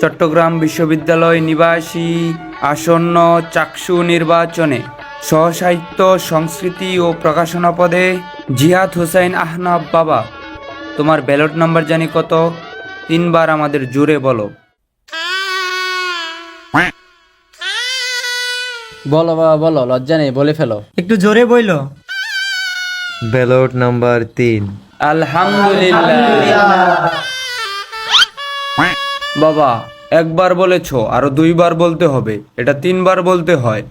চট্টগ্রাম বিশ্ববিদ্যালয় নিবাসী আসন্ন চাকসু নির্বাচনে সহসাহিত্য সংস্কৃতি ও প্রকাশনা পদে জিহাদ হুসাইন আহনাব বাবা। তোমার ব্যালট নাম্বার জানি কত? তিনবার আমাদের জুড়ে বলো। বলো বাবা বলো লজ্জা নেই বলে ফেলো। একটু জোরে বইলো। ব্যালট নাম্বার তিন। আলহামদুলিল্লাহ। বাবা একবার বলেছ আরও দুইবার বলতে হবে। এটা তিনবার বলতে হয়।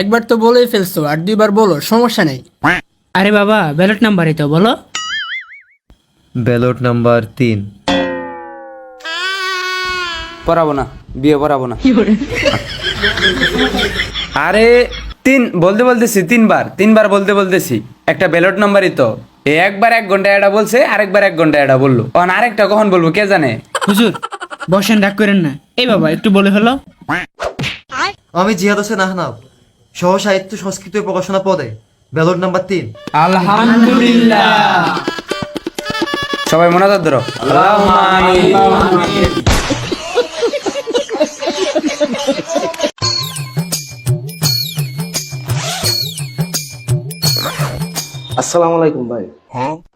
একবার তো বলেই ফেলছো আর দুইবার বলো সমস্যা নেই। আরে বাবা ব্যালট নাম্বারই তো বলো। ব্যালট নাম্বার তিন। পড়াবো না বিয়ে পড়াবো না। আরে তিন বলতে বলতেছি তিনবার তিনবার বলতে বলতেছি। একটা ব্যালট নাম্বারই তো। একবার এক ঘণ্টা এটা বলছে আরেকবার এক ঘণ্টা এটা বলল। কারণ আরেকটা কখন বলব কে জানে? হুজুর বসেন ডাক করেন না। এই বাবা একটু বলে হলো। আমি জিহাদ হোসেন আহনাব সহ সাহিত্য সংস্কৃতি প্রকাশনা পদে ব্যালট নাম্বার তিন। আলহামদুলিল্লাহ। সবাই মনে ধরো। আল্লাহুম্মা আসসালামু আলাইকুম ভাই।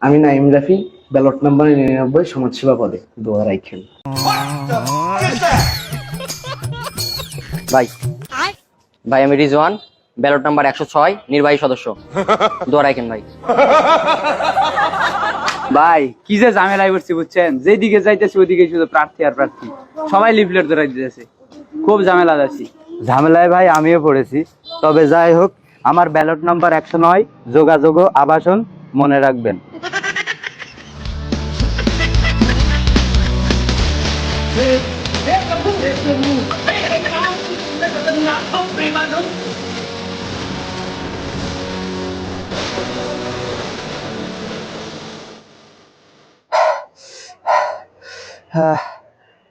আমি নাইম রাফি ব্যালট নাম্বার নিরানব্বই সমাজসেবা পদে দোয়া রাখেন ভাই ভাই আমি রিজওয়ান ব্যালট নাম্বার একশো ছয় নির্বাহী সদস্য। দোয়া রাখেন ভাই। ভাই কি যে ঝামেলায় পড়ছি বুঝছেন? যেদিকে যাইতেছি ওদিকে শুধু প্রার্থী আর প্রার্থী। সবাই লিফলেট ধরাই দিতেছে। খুব ঝামেলা যাচ্ছি ঝামেলায় ভাই আমিও পড়েছি। তবে যাই হোক আমার ব্যালট নাম্বার একশো নয় যোগাযোগ আবাসন মনে রাখবেন।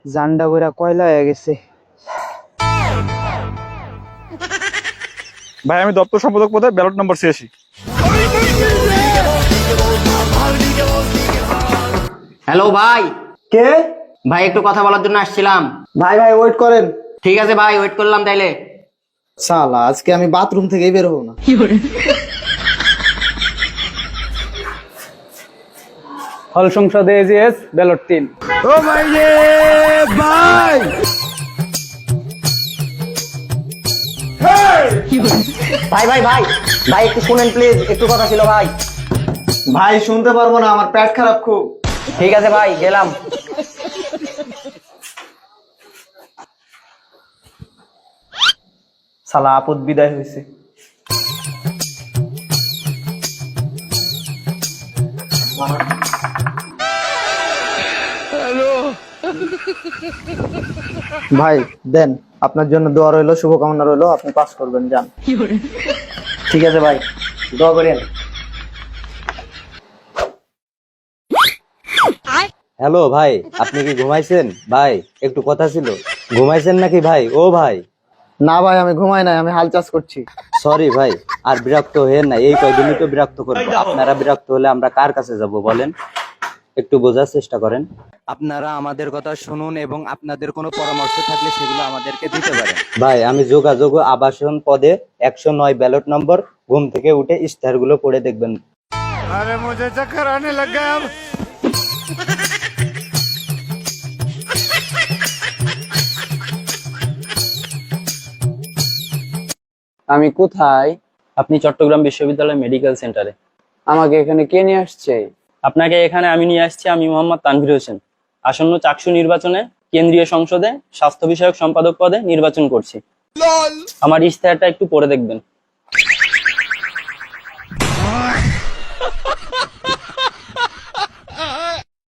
জান্ডা বইরা কয়লা হয়ে গেছে। ভাই আমি দপ্তর সম্পাদক পদে ব্যালট নম্বর ছিয়াশি। হ্যালো ভাই। কে? ভাই একটু কথা বলার জন্য আসছিলাম। ভাই ভাই ওয়েট করেন। ঠিক আছে ভাই ওয়েট করলাম তাইলে। সালা আজকে আমি বাথরুম থেকেই বের হব না। হল সংসদে এজিএস ব্যালট তিন। ভাই রে ভাই! ভাই ভাই ভাই ভাই একটু শুনেন প্লিজ একটু কথা ছিল ভাই। ভাই শুনতে পারব না আমার পেট খারাপ খুব। ঠিক আছে ভাই গেলাম। সালা আপদ বিদায় হয়েছে ভাই দেন। আপনার জন্য দোয়া রইল শুভকামনা রইল আপনি পাস করবেন যান। ঠিক আছে ভাই দোয়া করেন। হ্যালো ভাই আপনি কি ঘুমাইছেন? ভাই একটু কথা ছিল। ঘুমাইছেন নাকি ভাই? ও ভাই। না ভাই আমি ঘুমাই নাই আমি হাল চাষ করছি। সরি ভাই আর বিরক্ত হয়ে না এই কয়দিনই তো বিরক্ত করব। আপনারা বিরক্ত হলে আমরা কার কাছে যাব বলেন? একটু বোঝার চেষ্টা করেন। আপনারা আমাদের কথা শুনুন এবং আপনাদের কোনো পরামর্শ থাকলে সেগুলো আমাদেরকে দিতে পারেন। ভাই আমি যোগাযোগ ও আবাসন পদে একশো নয় ব্যালট নম্বর ঘুম থেকে উঠে ইস্তাহারগুলো পড়ে দেখবেন। আমি কোথায়? আপনি চট্টগ্রাম বিশ্ববিদ্যালয় মেডিকেল সেন্টারে। আমাকে এখানে কে নিয়ে আসছে? আপনাকে এখানে আমি নিয়ে আসছি আমি মোহাম্মদ তানভীর হোসেন। আসন্ন চাকসু নির্বাচনে কেন্দ্রীয় সংসদে স্বাস্থ্য বিষয়ক সম্পাদক পদে নির্বাচন করছি। আমার ইশতেহারটা একটু পড়ে দেখবেন।